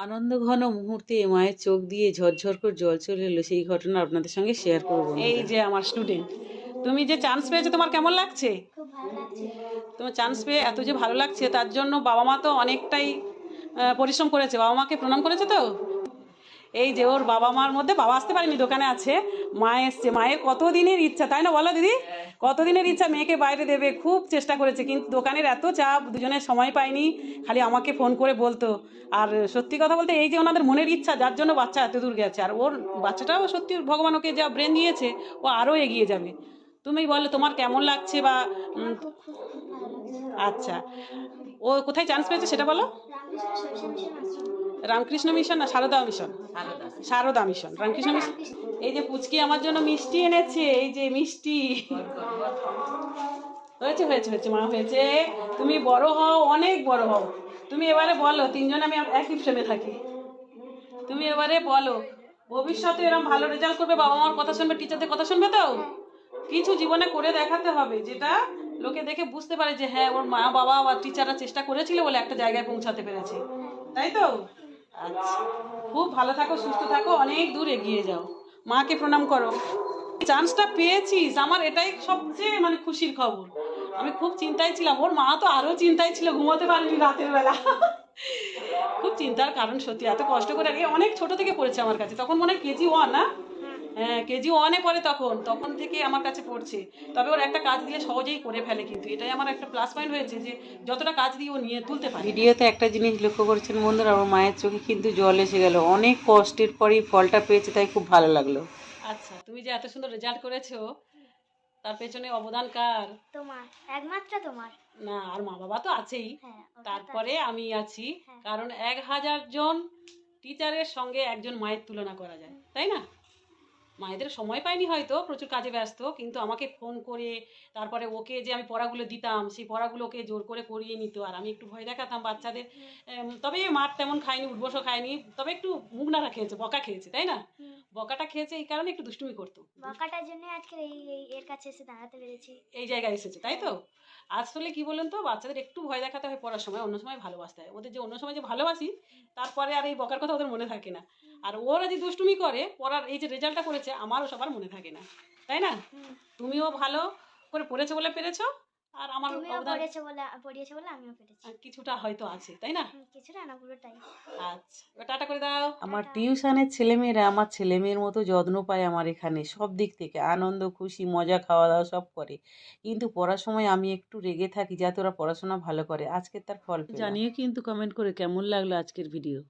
আনন্দ ঘন মুহূর্তে মায়ের চোখ দিয়ে ঝরঝর করে জল চলে এলো সেই ঘটনা আপনাদের সঙ্গে শেয়ার করব এই যে আমার স্টুডেন্ট তুমি যে চান্স পেয়েছ তোমার কেমন লাগছে? খুব ভালো লাগছে। তোমার চান্স পেয়ে এত যে ভালো লাগছে তার জন্য বাবা মা তো অনেকটাই পরিশ্রম করেছে। বাবা মাকে প্রণাম করেছে তো? এই যে ওর বাবা মার মধ্যে বাবা আসতে পারেনি দোকানে আছে মা এসছে। মায়ের কত দিনের ইচ্ছা তাই না বলো দিদি? কত দিনের ইচ্ছা মেয়েকে বাইরে দেবে খুব চেষ্টা করেছে কিন্তু দোকানের এত চাপ দুজনের সময় পায়নি খালি আমাকে ফোন করে বলতো। আর সত্যি কথা বলতে এই যে ওনাদের মনের ইচ্ছা যার জন্য বাচ্চা এত দূর গেছে আর ওর বাচ্চাটাও সত্যি ভগবান ওকে যা ব্রেন দিয়েছে ও আরও এগিয়ে যাবে। তুমি বলো তোমার কেমন লাগছে বা আচ্ছা। ও কোথায় চান্স পেয়েছে সেটা বলো? রামকৃষ্ণ মিশন না Sarada Mission? Sarada Mission. Ramakrishna Mission. এই যে পুচকি আমার জন্য মিষ্টি এনেছে এই যে মিষ্টি। হয়েছে হয়েছে হয়েছে মা হয়েছে। তুমি বড় হও অনেক বড় হও। তুমি এবারে বলো তিনজন আমি একই ফ্রেমে থাকি। তুমি এবারে বলো ভবিষ্যতে এরকম ভালো রেজাল্ট করবে বাবা মার কথা শুনবে টিচারদের কথা শুনবে তো? কিছু জীবনে করে দেখাতে হবে যেটা লোকে দেখে বুঝতে পারে যে হ্যাঁ ওর মা বাবা বা টিচাররা চেষ্টা করেছিল বলে একটা জায়গায় পৌঁছাতে পেরেছে। তাই তো? আচ্ছা খুব ভালো থাকো, সুস্থ থাকো, অনেক দূর এগিয়ে যাও। মাকে প্রণাম করো। চান্সটা পেয়েছিস আমার এটাই সবচেয়ে মানে খুশির খবর। আমি খুব চিন্তায় ছিলাম, ওর মা তো আরও চিন্তায় ছিল, ঘুমাতে পারিনি রাতের বেলা। খুব চিন্তার কারণ সত্যি, এত কষ্ট করে আগে অনেক ছোট থেকে পড়েছে আমার কাছে, তখন মনে হয় কেজি ওয়ান না? হ্যাঁ কেজি ওয়ানে পড়ে তখন তখন থেকে আমার কাছে পড়ছে। তবে ওর একটা কাজ দিলে সহজেই করে ফেলে কিন্তু। এটাই আমার একটা প্লাস পয়েন্ট হয়েছে যে যতটা কাজ দিয়ে ও নিয়ে তুলতে পারে। ভিডিওতে একটা জিনিস লক্ষ্য করছেন বন্ধুরা আমার মায়ের চোখে কিন্তু জল এসে গেল। অনেক কষ্টের পরই ফলটা পেয়েছে তাই খুব ভালো লাগল। আচ্ছা তুমি যে এত সুন্দর রেজাল্ট করেছ তার পেছনে অবদান কার? তোমার একমাত্র তোমার। না আর মা বাবা তো আছেই। হ্যাঁ তারপরে আমি আছি হ্যাঁ। কারণ এক হাজার জন টিচারের সঙ্গে একজন মায়ের তুলনা করা যায়। তাই না? মায়েদের সময় পায়নি হয়তো প্রচুর কাজে ব্যস্ত কিন্তু আমাকে ফোন করে তারপরে ওকে যে আমি পড়াগুলো দিতাম সেই পড়াগুলো ওকে জোর করে করিয়ে নিত আর আমি একটু ভয় দেখাতাম বাচ্চাদের। তবে মার তেমন খায়নি উঠবসও খায়নি তবে একটু মুখ নাড়া খেয়েছে বকা খেয়েছে তাই না। বকাটা খেয়েছে এই কারণে একটু দুষ্টুমি করতো। বকাটার জন্য আজকে এই এর কাছে এসে দাঁড়াতে পেরেছি। এই জায়গায় এসেছে তাই তো? আসলে কি বলেন তো বাচ্চাদের একটু ভয় দেখাতে হয় পড়ার সময় অন্য সময় ভালোবাসতে হয়। ওদের যে অন্য সময় যে ভালোবাসি তারপরে আর এই বকার কথা ওদের মনে থাকে না। আর ওরা যে দুষ্টুমি করে পড়ার এই যে রেজাল্টটা করেছে আমারও সবার মনে থাকে না। তাই না? তুমিও ভালো করে পড়েছো বলে পেরেছ আর আমার তুমিও বলে পড়িয়েছো বলে আমিও পেরেছি। কিছুটা হয়তো আছে তাই না? কিছুটা না পুরোটাই। আচ্ছা টাটা করে দাও। আমার। টিউশনের ছেলেমেয়েরা আমার ছেলেমেয়ের মতো যত্ন পায় আমার এখানে সব দিক থেকে। আনন্দ খুশি মজা খাওয়া দাওয়া সব করে। কিন্তু পড়ার সময় আমি একটু রেগে থাকি যাতে ওরা পড়াশোনা ভালো করে। আজকে তার ফল জানিও কিন্তু কমেন্ট করে কেমন লাগল আজকের ভিডিও